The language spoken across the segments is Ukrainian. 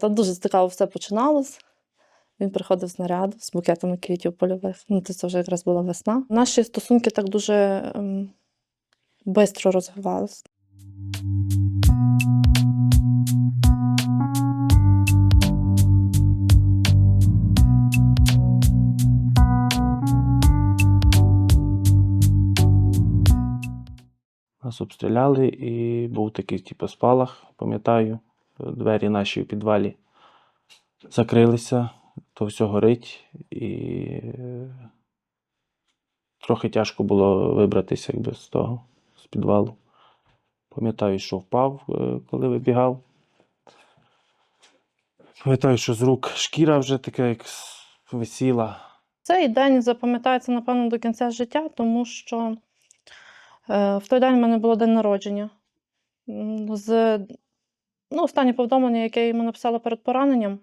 Там дуже цікаво все починалось. Він приходив з наряду з букетами квітів польових. Ну, це вже якраз була весна. Наші стосунки так дуже ем, швидко розвивалися. Нас обстріляли і був такий, типу, спалах, пам'ятаю, двері наші в підвалі закрилися, то все горить, і е, трохи тяжко було вибратися якби, з того, з підвалу. Пам'ятаю, що впав, е, коли вибігав. Пам'ятаю, що з рук шкіра вже така, як висіла. Цей день запам'ятається, напевно, до кінця життя, тому що е, в той день в мене було день народження. З, ну, останнє повідомлення, яке я йому написала перед пораненням,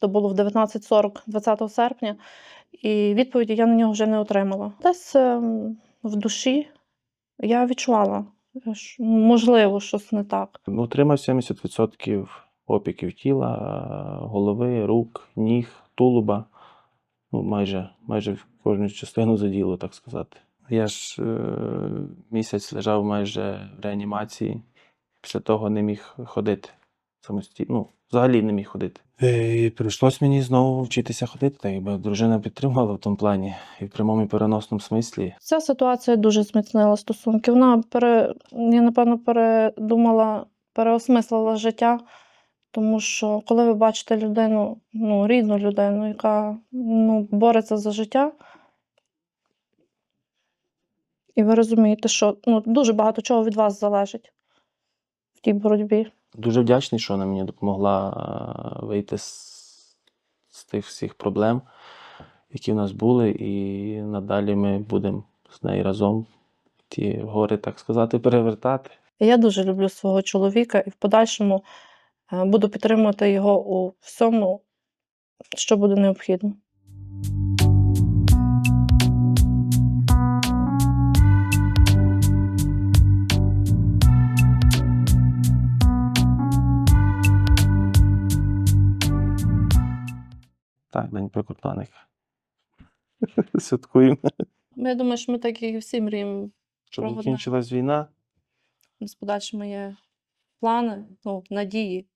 то було в 19.40, 20 серпня, і відповіді я на нього вже не отримала. Десь ем, в душі я відчувала, що, можливо, щось не так. Отримав 70% опіків тіла, е, голови, рук, ніг, тулуба. Ну, майже, майже кожну частину заділо, так сказати. Я ж е, місяць лежав майже в реанімації. Після того не міг ходити самостійно. Ну, взагалі не міг ходити. І прийшлось мені знову вчитися ходити, так якби дружина підтримала в тому плані і в прямому і переносному смислі. Ця ситуація дуже зміцнила стосунки. Вона пере, я напевно передумала, переосмислила життя, тому що коли ви бачите людину, ну, рідну людину, яка ну, бореться за життя, і ви розумієте, що ну, дуже багато чого від вас залежить тій боротьбі. Дуже вдячний, що вона мені допомогла е, вийти з, з тих всіх проблем, які в нас були, і надалі ми будемо з нею разом ті гори, так сказати, перевертати. Я дуже люблю свого чоловіка і в подальшому е, буду підтримувати його у всьому, що буде необхідно. Так, День прикордонника. Святкуємо, Я думаю, що ми так і всі мріємо щоб Проводна. закінчилась війна. з подальшими є плани, ну, надії.